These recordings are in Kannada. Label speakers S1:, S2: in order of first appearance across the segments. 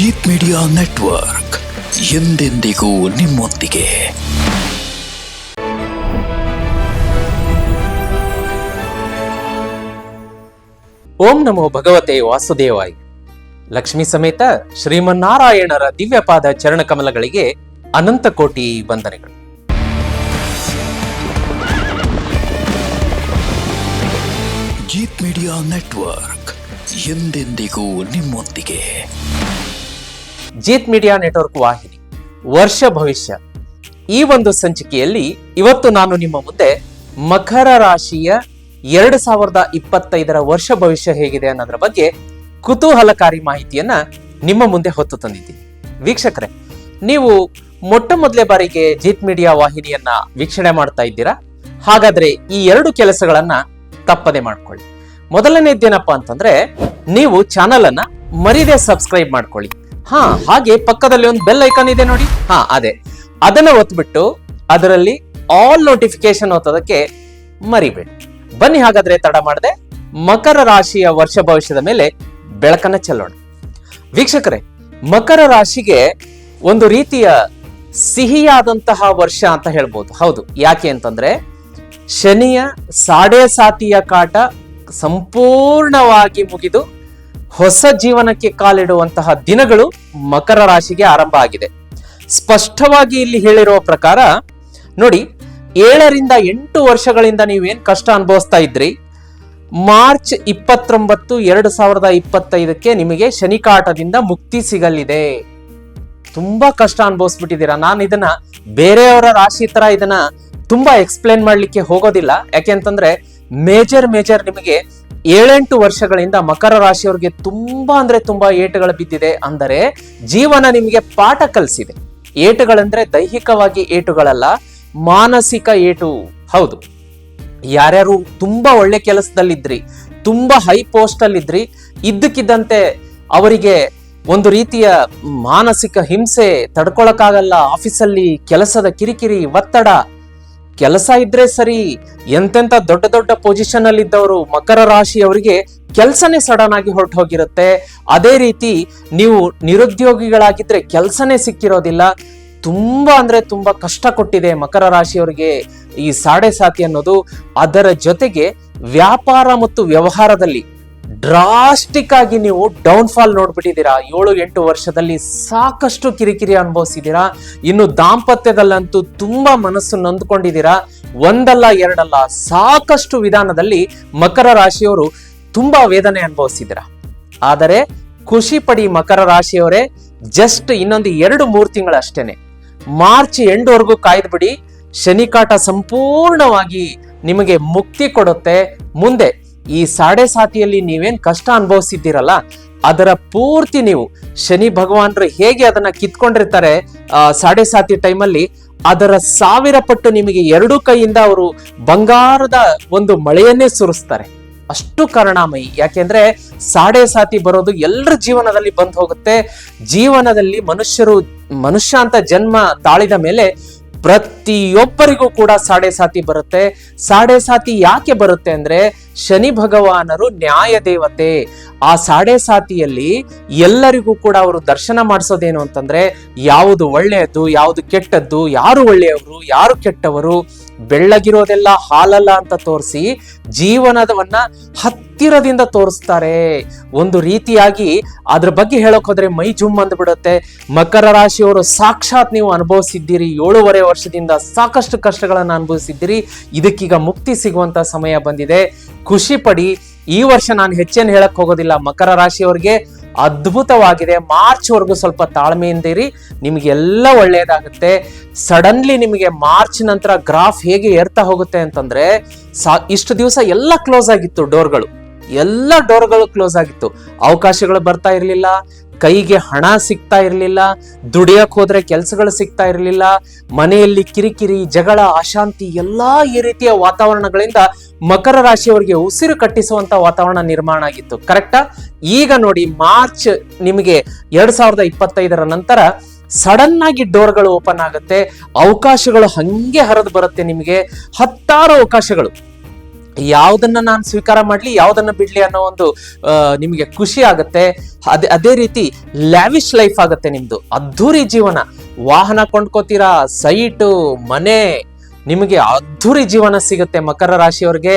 S1: ಜೀತ್ ಮೀಡಿಯಾ ನೆಟ್ವರ್ಕ್ ಎಂದೆಂದಿಗೂ ನಿಮ್ಮೊಂದಿಗೆ.
S2: ಓಂ ನಮೋ ಭಗವತೆ ವಾಸುದೇವಾಯ. ಲಕ್ಷ್ಮೀ ಸಮೇತ ಶ್ರೀಮನ್ನಾರಾಯಣರ ದಿವ್ಯಪಾದ ಚರಣಕಮಲಗಳಿಗೆ ಅನಂತ ಕೋಟಿ ವಂದನೆಗಳು.
S1: ಜೀತ್ ಮೀಡಿಯಾ ನೆಟ್ವರ್ಕ್ ಎಂದೆಂದಿಗೂ ನಿಮ್ಮೊಂದಿಗೆ.
S2: ಜೀತ್ ಮೀಡಿಯಾ ನೆಟ್ವರ್ಕ್ ವಾಹಿನಿ. ವರ್ಷ ಭವಿಷ್ಯ. ಈ ಒಂದು ಸಂಚಿಕೆಯಲ್ಲಿ ಇವತ್ತು ನಾನು ನಿಮ್ಮ ಮುಂದೆ ಮಕರ ರಾಶಿಯ ಎರಡು ಸಾವಿರದ ಇಪ್ಪತ್ತೈದರ ವರ್ಷ ಭವಿಷ್ಯ ಹೇಗಿದೆ ಅನ್ನೋದ್ರ ಬಗ್ಗೆ ಕುತೂಹಲಕಾರಿ ಮಾಹಿತಿಯನ್ನ ನಿಮ್ಮ ಮುಂದೆ ಹೊತ್ತು ತಂದಿದ್ದೀನಿ. ವೀಕ್ಷಕರೇ, ನೀವು ಮೊಟ್ಟ ಮೊದಲೇ ಬಾರಿಗೆ ಜೀತ್ ಮೀಡಿಯಾ ವಾಹಿನಿಯನ್ನ ವೀಕ್ಷಣೆ ಮಾಡ್ತಾ ಇದ್ದೀರಾ? ಹಾಗಾದ್ರೆ ಈ ಎರಡು ಕೆಲಸಗಳನ್ನ ತಪ್ಪದೆ ಮಾಡ್ಕೊಳ್ಳಿ. ಮೊದಲನೇದ್ದೇನಪ್ಪ ಅಂತಂದ್ರೆ, ನೀವು ಚಾನಲ್ ಅನ್ನ ಮರೀದೆ ಸಬ್ಸ್ಕ್ರೈಬ್ ಮಾಡ್ಕೊಳ್ಳಿ. ಹಾ, ಹಾಗೆ ಪಕ್ಕದಲ್ಲಿ ಒಂದು ಬೆಲ್ ಐಕಾನ್ ಇದೆ ನೋಡಿ. ಹಾ, ಅದೇ. ಅದನ್ನ ಒತ್ಬಿಟ್ಟು ಅದರಲ್ಲಿ ಆಲ್ ನೋಟಿಫಿಕೇಶನ್ ಒತ್ತೋದಕ್ಕೆ ಮರಿಬೇಡಿ. ಬನ್ನಿ ಹಾಗಾದ್ರೆ ತಡ ಮಾಡದೆ. ಮಕರ ರಾಶಿಯ ವರ್ಷ ಭವಿಷ್ಯದ ಮೇಲೆ ಬೆಳಕನ್ನ ಚೆಲ್ಲೋಣ. ವೀಕ್ಷಕರೇ, ಮಕರ ರಾಶಿಗೆ ಒಂದು ರೀತಿಯ ಸಿಹಿಯಾದಂತಹ ವರ್ಷ ಅಂತ ಹೇಳ್ಬೋದು. ಹೌದು. ಯಾಕೆ ಅಂತಂದ್ರೆ ಶನಿಯ ಸಾಡೆ ಸಾತಿಯ ಕಾಟ ಸಂಪೂರ್ಣವಾಗಿ ಮುಗಿದು ಹೊಸ ಜೀವನಕ್ಕೆ ಕಾಲಿಡುವಂತಹ ದಿನಗಳು ಮಕರ ರಾಶಿಗೆ ಆರಂಭ ಆಗಿದೆ. ಸ್ಪಷ್ಟವಾಗಿ ಇಲ್ಲಿ ಹೇಳಿರುವ ಪ್ರಕಾರ, ನೋಡಿ, ಏಳರಿಂದ ಎಂಟು ವರ್ಷಗಳಿಂದ ನೀವೇನ್ ಕಷ್ಟ ಅನುಭವಿಸ್ತಾ ಇದ್ರಿ? ಮಾರ್ಚ್ ಇಪ್ಪತ್ತೊಂಬತ್ತು ಎರಡು ಸಾವಿರದ ಇಪ್ಪತ್ತೈದಕ್ಕೆ ನಿಮಗೆ ಶನಿಕಾಟದಿಂದ ಮುಕ್ತಿ ಸಿಗಲಿದೆ. ತುಂಬಾ ಕಷ್ಟ ಅನುಭವಿಸ್ಬಿಟ್ಟಿದ್ದೀರಾ? ನಾನು ಇದನ್ನ ಬೇರೆಯವರ ರಾಶಿ ತರ ಇದನ್ನ ತುಂಬಾ ಎಕ್ಸ್ಪ್ಲೇನ್ ಮಾಡ್ಲಿಕ್ಕೆ ಹೋಗೋದಿಲ್ಲ. ಯಾಕೆಂತಂದ್ರೆ ಮೇಜರ್ ಮೇಜರ್ ನಿಮಗೆ ಏಳೆಂಟು ವರ್ಷಗಳಿಂದ ಮಕರ ರಾಶಿಯವರಿಗೆ ತುಂಬಾ ಅಂದ್ರೆ ತುಂಬಾ ಏಟುಗಳು ಬಿದ್ದಿದೆ. ಅಂದರೆ ಜೀವನ ನಿಮಗೆ ಪಾಠ ಕಲಿಸಿದೆ. ಏಟುಗಳಂದ್ರೆ ದೈಹಿಕವಾಗಿ ಏಟುಗಳಲ್ಲ, ಮಾನಸಿಕ ಏಟು. ಹೌದು. ಯಾರ್ಯಾರು ತುಂಬಾ ಒಳ್ಳೆ ಕೆಲಸದಲ್ಲಿದ್ರಿ, ತುಂಬಾ ಹೈ ಪೋಸ್ಟ್ ಅಲ್ಲಿದ್ರಿ ಇದ್ದಕ್ಕಿದ್ದಂತೆ ಅವರಿಗೆ ಒಂದು ರೀತಿಯ ಮಾನಸಿಕ ಹಿಂಸೆ ತಡ್ಕೊಳಕ್ಕಾಗಲ್ಲ, ಆಫೀಸಲ್ಲಿ ಕೆಲಸದ ಕಿರಿಕಿರಿ, ಒತ್ತಡ ಕೆಲಸ ಇದ್ರೆ ಸರಿ, ಎಂತೆಂತ ದೊಡ್ಡ ದೊಡ್ಡ ಪೊಸಿಷನ್ ಅಲ್ಲಿ ಇದ್ದವರು ಮಕರ ರಾಶಿಯವರಿಗೆ ಕೆಲಸನೇ ಸಡನ್ ಆಗಿ ಹೊರಟು ಹೋಗಿರುತ್ತೆ ಅದೇ ರೀತಿ ನೀವು ನಿರುದ್ಯೋಗಿಗಳಾಗಿದ್ರೆ ಕೆಲಸನೇ ಸಿಕ್ಕಿರೋದಿಲ್ಲ. ತುಂಬಾ ಅಂದ್ರೆ ತುಂಬಾ ಕಷ್ಟ ಕೊಟ್ಟಿದೆ ಮಕರ ರಾಶಿಯವರಿಗೆ ಈ ಸಾಡೆ ಸಾತಿ ಅನ್ನೋದು. ಅದರ ಜೊತೆಗೆ ವ್ಯಾಪಾರ ಮತ್ತು ವ್ಯವಹಾರದಲ್ಲಿ ಡ್ರಾಸ್ಟಿಕ್ ಆಗಿ ನೀವು ಡೌನ್ ಫಾಲ್ ನೋಡ್ಬಿಟ್ಟಿದ್ದೀರಾ? ಏಳು, ಎಂಟು ವರ್ಷದಲ್ಲಿ ಸಾಕಷ್ಟು ಕಿರಿಕಿರಿ ಅನುಭವಿಸಿದ್ದೀರಾ? ಇನ್ನು ದಾಂಪತ್ಯದಲ್ಲಂತೂ ತುಂಬಾ ಮನಸ್ಸು ನೊಂದ್ಕೊಂಡಿದ್ದೀರಾ? ಒಂದಲ್ಲ, ಎರಡಲ್ಲ, ಸಾಕಷ್ಟು ವಿಧಾನದಲ್ಲಿ ಮಕರ ರಾಶಿಯವರು ತುಂಬಾ ವೇದನೆ ಅನುಭವಿಸಿದ್ದೀರಾ? ಆದರೆ ಖುಷಿ ಪಡಿ ಮಕರ ರಾಶಿಯವರೇ ಜಸ್ಟ್ ಇನ್ನೊಂದು ಎರಡು, ಮೂರು ತಿಂಗಳಷ್ಟೇನೆ. ಮಾರ್ಚ್ ಎಂಡ್ವರೆಗೂ ಕಾಯ್ದುಬಿಡಿ, ಶನಿಕಾಟ ಸಂಪೂರ್ಣವಾಗಿ ನಿಮಗೆ ಮುಕ್ತಿ ಕೊಡುತ್ತೆ. ಮುಂದೆ ಈ ಸಾಡೆ ಸಾತಿಯಲ್ಲಿ ನೀವೇನ್ ಕಷ್ಟ ಅನುಭವಿಸಿದ್ದೀರಲ್ಲ, ಅದರ ಪೂರ್ತಿ ನೀವು ಶನಿ ಭಗವಾನರು ಹೇಗೆ ಅದನ್ನ ಕಿತ್ಕೊಂಡಿರ್ತಾರೆ ಸಾಡೆ ಸಾತಿ ಟೈಮಲ್ಲಿ, ಅದರ ಸಾವಿರ ಪಟ್ಟು ನಿಮಗೆ ಎರಡು ಕೈಯಿಂದ ಅವರು ಬಂಗಾರದ ಒಂದು ಮಳೆಯನ್ನೇ ಸುರಿಸ್ತಾರೆ. ಅಷ್ಟು ಕರುಣಾಮಯಿ. ಯಾಕೆಂದ್ರೆ ಸಾಡೆ ಸಾತಿ ಬರೋದು ಎಲ್ಲರ ಜೀವನದಲ್ಲಿ ಬಂದು ಹೋಗುತ್ತೆ. ಜೀವನದಲ್ಲಿ ಮನುಷ್ಯರು ಮನುಷ್ಯ ಅಂತ ಜನ್ಮ ತಾಳಿದ ಮೇಲೆ ಪ್ರತಿಯೊಬ್ಬರಿಗೂ ಕೂಡ ಸಾಡೆ ಸಾತಿ ಬರುತ್ತೆ. ಸಾಡೆ ಸಾತಿ ಯಾಕೆ ಬರುತ್ತೆ ಅಂದ್ರೆ ಶನಿ ಭಗವಾನರು ನ್ಯಾಯ ದೇವತೆ. ಆ ಸಾಡೆ ಸಾತಿಯಲ್ಲಿ ಎಲ್ಲರಿಗೂ ಕೂಡ ಅವರು ದರ್ಶನ ಮಾಡಿಸೋದೇನು ಅಂತಂದ್ರೆ ಯಾವುದು ಒಳ್ಳೆಯದು, ಯಾವುದು ಕೆಟ್ಟದ್ದು, ಯಾರು ಒಳ್ಳೆಯವರು, ಯಾರು ಕೆಟ್ಟವರು ಬೆಳ್ಳಗಿರೋದೆಲ್ಲ ಹಾಲಲ್ಲ ಅಂತ ತೋರಿಸಿ ಜೀವನದವನ್ನ ಹತ್ತಿರದಿಂದ ತೋರಿಸ್ತಾರೆ. ಒಂದು ರೀತಿಯಾಗಿ ಅದ್ರ ಬಗ್ಗೆ ಹೇಳಕ್ ಹೋದ್ರೆ ಮೈ ಜುಮ್ ಅಂದ್ಬಿಡುತ್ತೆ ಮಕರ ರಾಶಿಯವರು ಸಾಕ್ಷಾತ್ ನೀವು ಅನುಭವಿಸಿದ್ದೀರಿ. ಏಳೂವರೆ ವರ್ಷದಿಂದ ಸಾಕಷ್ಟು ಕಷ್ಟಗಳನ್ನು ಅನುಭವಿಸಿದ್ದೀರಿ. ಇದಕ್ಕೀಗ ಮುಕ್ತಿ ಸಿಗುವಂತ ಸಮಯ ಬಂದಿದೆ. ಖುಷಿ ಪಡಿ. ಈ ವರ್ಷ ನಾನು ಹೆಚ್ಚೇನು ಹೇಳಕ್ ಹೋಗೋದಿಲ್ಲ. ಮಕರ ರಾಶಿಯವರಿಗೆ ಅದ್ಭುತವಾಗಿದೆ. ಮಾರ್ಚ್ ವರೆಗೂ ಸ್ವಲ್ಪ ತಾಳ್ಮೆಯಿಂದ ಇರಿ. ನಿಮಗೆಲ್ಲ ಒಳ್ಳೆಯದಾಗುತ್ತೆ ಸಡನ್ಲಿ ನಿಮಗೆ ಮಾರ್ಚ್ ನಂತರ ಗ್ರಾಫ್ ಹೇಗೆ ಏರ್ತಾ ಹೋಗುತ್ತೆ ಅಂತಂದ್ರೆ, ಸಾ, ಇಷ್ಟು ದಿವಸ ಎಲ್ಲ ಕ್ಲೋಸ್ ಆಗಿತ್ತು ಡೋರ್ಗಳು. ಎಲ್ಲ ಡೋರ್ಗಳು ಕ್ಲೋಸ್ ಆಗಿತ್ತು. ಅವಕಾಶಗಳು ಬರ್ತಾ ಇರಲಿಲ್ಲ. ಕೈಗೆ ಹಣ ಸಿಗ್ತಾ ಇರಲಿಲ್ಲ ದುಡಿಯಕ್ಕೆ ಹೋದ್ರೆ ಕೆಲಸಗಳು ಸಿಗ್ತಾ ಇರಲಿಲ್ಲ, ಮನೆಯಲ್ಲಿ ಕಿರಿಕಿರಿ, ಜಗಳ, ಅಶಾಂತಿ ಎಲ್ಲಾ ಈ ರೀತಿಯ ವಾತಾವರಣಗಳಿಂದ ಮಕರ ರಾಶಿಯವರಿಗೆ ಉಸಿರು ಕಟ್ಟಿಸುವಂತ ವಾತಾವರಣ ನಿರ್ಮಾಣ ಆಗಿತ್ತು. ಕರೆಕ್ಟಾ ಈಗ ನೋಡಿ ಮಾರ್ಚ್ ನಿಮಗೆ ಎರಡ್ ಸಾವಿರದ ಇಪ್ಪತ್ತೈದರ ನಂತರ ಸಡನ್ ಆಗಿ ಡೋರ್ಗಳು ಓಪನ್ ಆಗುತ್ತೆ. ಅವಕಾಶಗಳು ಹಂಗೆ ಹರಿದು ಬರುತ್ತೆ ನಿಮಗೆ. ಹತ್ತಾರು ಅವಕಾಶಗಳು. ಯಾವ್ದನ್ನ ನಾನು ಸ್ವೀಕಾರ ಮಾಡ್ಲಿ, ಯಾವುದನ್ನ ಬಿಡ್ಲಿ ಅನ್ನೋ ಒಂದು ನಿಮಗೆ ಖುಷಿ ಆಗುತ್ತೆ. ಅದೇ ಅದೇ ರೀತಿ ಲ್ಯಾವಿಶ್ ಲೈಫ್ ಆಗುತ್ತೆ ನಿಮ್ದು. ಅದ್ಧೂರಿ ಜೀವನ. ವಾಹನ ಕೊಂಡ್ಕೋತೀರಾ, ಸೈಟು, ಮನೆ, ನಿಮಗೆ ಅದ್ಧೂರಿ ಜೀವನ ಸಿಗುತ್ತೆ ಮಕರ ರಾಶಿಯವರಿಗೆ.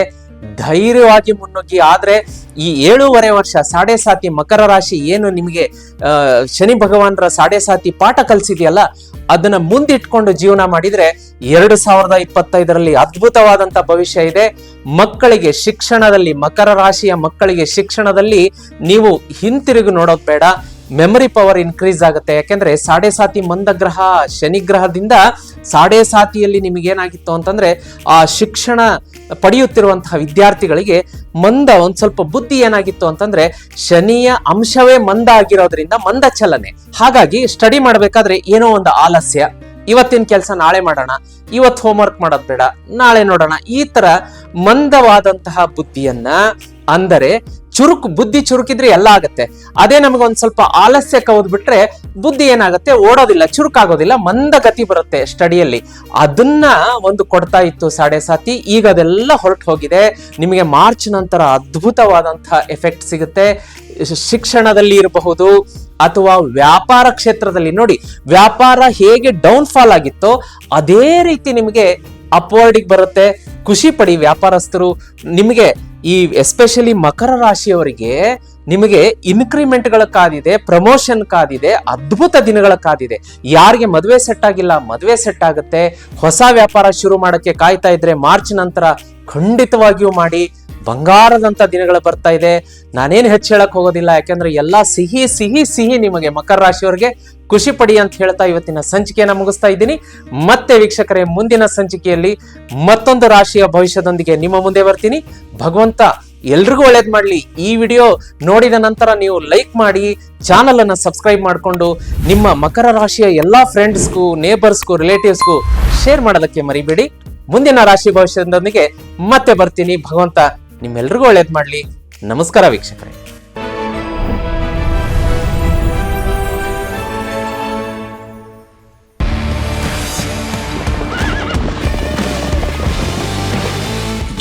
S2: ಧೈರ್ಯವಾಗಿ ಮುನ್ನುಗ್ಗಿ. ಆದ್ರೆ ಈ ಏಳೂವರೆ ವರ್ಷ ಸಾಡೆ ಸಾತಿ ಮಕರ ರಾಶಿ ಏನು ನಿಮಗೆ ಶನಿ ಭಗವಾನರ ಸಾಡೆ ಸಾತಿ ಪಾಠ ಕಲಿಸಿದೆಯಲ್ಲ, ಅದನ್ನ ಮುಂದಿಟ್ಕೊಂಡು ಜೀವನ ಮಾಡಿದ್ರೆ ಎರಡು ಸಾವಿರದ ಇಪ್ಪತ್ತೈದರಲ್ಲಿ ಅದ್ಭುತವಾದಂತ ಭವಿಷ್ಯ ಇದೆ. ಮಕ್ಕಳಿಗೆ ಶಿಕ್ಷಣದಲ್ಲಿ, ಮಕರ ರಾಶಿಯ ಮಕ್ಕಳಿಗೆ ಶಿಕ್ಷಣದಲ್ಲಿ ನೀವು ಹಿಂತಿರುಗಿ ನೋಡೋದ್ ಬೇಡ. ಮೆಮರಿ ಪವರ್ ಇನ್ಕ್ರೀಸ್ ಆಗುತ್ತೆ. ಯಾಕೆಂದ್ರೆ ಸಾಡೆ ಸಾತಿ ಮಂದ ಗ್ರಹ ಶನಿ ಗ್ರಹದಿಂದ ಸಾಡೆ ಸಾತಿಯಲ್ಲಿ ನಿಮಗೆ ಏನಾಗಿತ್ತು ಅಂತಂದ್ರೆ ಆ ಶಿಕ್ಷಣ ಪಡೆಯುತ್ತಿರುವಂತಹ ವಿದ್ಯಾರ್ಥಿಗಳಿಗೆ ಮಂದ, ಒಂದ್ ಸ್ವಲ್ಪ ಬುದ್ಧಿ ಏನಾಗಿತ್ತು ಅಂತಂದ್ರೆ ಶನಿಯ ಅಂಶವೇ ಮಂದ ಆಗಿರೋದ್ರಿಂದ ಮಂದ ಚಲನೆ. ಹಾಗಾಗಿ ಸ್ಟಡಿ ಮಾಡ್ಬೇಕಾದ್ರೆ ಏನೋ ಒಂದು ಆಲಸ್ಯ. ಇವತ್ತಿನ ಕೆಲಸ ನಾಳೆ ಮಾಡೋಣ, ಇವತ್ತು ಹೋಮ್ವರ್ಕ್ ಮಾಡೋದ್ ಬೇಡ, ನಾಳೆ ನೋಡೋಣ. ಈ ತರ ಮಂದವಾದಂತಹ ಬುದ್ಧಿಯನ್ನ, ಅಂದರೆ ಚುರುಕು, ಬುದ್ಧಿ ಚುರುಕಿದ್ರೆ ಎಲ್ಲ ಆಗತ್ತೆ. ಅದೇ ನಮಗೆ ಒಂದ್ ಸ್ವಲ್ಪ ಆಲಸ್ಯ ಕವದ್ಬಿಟ್ರೆ ಬುದ್ಧಿ ಏನಾಗುತ್ತೆ? ಓಡೋದಿಲ್ಲ, ಚುರುಕಾಗೋದಿಲ್ಲ, ಮಂದ ಗತಿ ಬರುತ್ತೆ ಸ್ಟಡಿಯಲ್ಲಿ. ಅದನ್ನ ಒಂದು ಕೊಡ್ತಾ ಇತ್ತು ಸಾಡೆ ಸಾತಿ. ಈಗ ಅದೆಲ್ಲ ಹೊರಟು ಹೋಗಿದೆ. ನಿಮಗೆ ಮಾರ್ಚ್ ನಂತರ ಅದ್ಭುತವಾದಂತಹ ಎಫೆಕ್ಟ್ ಸಿಗುತ್ತೆ. ಶಿಕ್ಷಣದಲ್ಲಿ ಇರಬಹುದು ಅಥವಾ ವ್ಯಾಪಾರ ಕ್ಷೇತ್ರದಲ್ಲಿ. ನೋಡಿ, ವ್ಯಾಪಾರ ಹೇಗೆ ಡೌನ್ ಫಾಲ್ ಆಗಿತ್ತೋ, ಅದೇ ರೀತಿ ನಿಮಗೆ ಅಪ್ವರ್ಡಿಗೆ ಬರುತ್ತೆ. ಖುಷಿ ಪಡಿ ವ್ಯಾಪಾರಸ್ಥರು, ನಿಮಗೆ ಈ ಎಸ್ಪೆಷಲಿ ಮಕರ ರಾಶಿಯವರಿಗೆ ನಿಮಗೆ ಇನ್ಕ್ರಿಮೆಂಟ್ಗಳ ಕಾದಿದೆ ಪ್ರಮೋಷನ್ ಕಾದಿದೆ, ಅದ್ಭುತ ದಿನಗಳ ಕಾದಿದೆ. ಯಾರಿಗೆ ಮದುವೆ ಸೆಟ್ ಆಗಿಲ್ಲ, ಮದುವೆ ಸೆಟ್ ಆಗುತ್ತೆ. ಹೊಸ ವ್ಯಾಪಾರ ಶುರು ಮಾಡಕ್ಕೆ ಕಾಯ್ತಾ ಇದ್ರೆ ಮಾರ್ಚ್ ನಂತರ ಖಂಡಿತವಾಗಿಯೂ ಮಾಡಿ ಬಂಗಾರದಂತ ದಿನಗಳು ಬರ್ತಾ ಇದೆ. ನಾನೇನು ಹೆಚ್ಚು ಹೇಳಕ್ ಹೋಗೋದಿಲ್ಲ, ಯಾಕಂದ್ರೆ ಎಲ್ಲಾ ಸಿಹಿ ಸಿಹಿ ಸಿಹಿ ನಿಮಗೆ ಮಕರ ರಾಶಿಯವರಿಗೆ ಖುಷಿ ಪಡಿ ಅಂತ ಹೇಳ್ತಾ ಇವತ್ತಿನ ಸಂಚಿಕೆಯನ್ನ ಮುಗಿಸ್ತಾ ಇದ್ದೀನಿ. ಮತ್ತೆ ವೀಕ್ಷಕರೇ, ಮುಂದಿನ ಸಂಚಿಕೆಯಲ್ಲಿ ಮತ್ತೊಂದು ರಾಶಿಯ ಭವಿಷ್ಯದೊಂದಿಗೆ ನಿಮ್ಮ ಮುಂದೆ ಬರ್ತೀನಿ. ಭಗವಂತ ಎಲ್ರಿಗೂ ಒಳ್ಳೇದ್ ಮಾಡ್ಲಿ. ಈ ವಿಡಿಯೋ ನೋಡಿದ ನಂತರ ನೀವು ಲೈಕ್ ಮಾಡಿ, ಚಾನಲ್ ಅನ್ನ ಸಬ್ಸ್ಕ್ರೈಬ್ ಮಾಡಿಕೊಂಡು ನಿಮ್ಮ ಮಕರ ರಾಶಿಯ ಎಲ್ಲಾ ಫ್ರೆಂಡ್ಸ್ಗೂ, ನೇಬರ್ಸ್ಗೂ, ರಿಲೇಟಿವ್ಸ್ಗೂ ಶೇರ್ ಮಾಡೋದಕ್ಕೆ ಮರಿಬೇಡಿ. ಮುಂದಿನ ರಾಶಿ ಭವಿಷ್ಯದೊಂದಿಗೆ ಮತ್ತೆ ಬರ್ತೀನಿ. ಭಗವಂತ ನಿಮ್ಮೆಲ್ರಿಗೂ ಒಳ್ಳೇದ್ ಮಾಡ್ಲಿ. ನಮಸ್ಕಾರ ವೀಕ್ಷಕರೇ.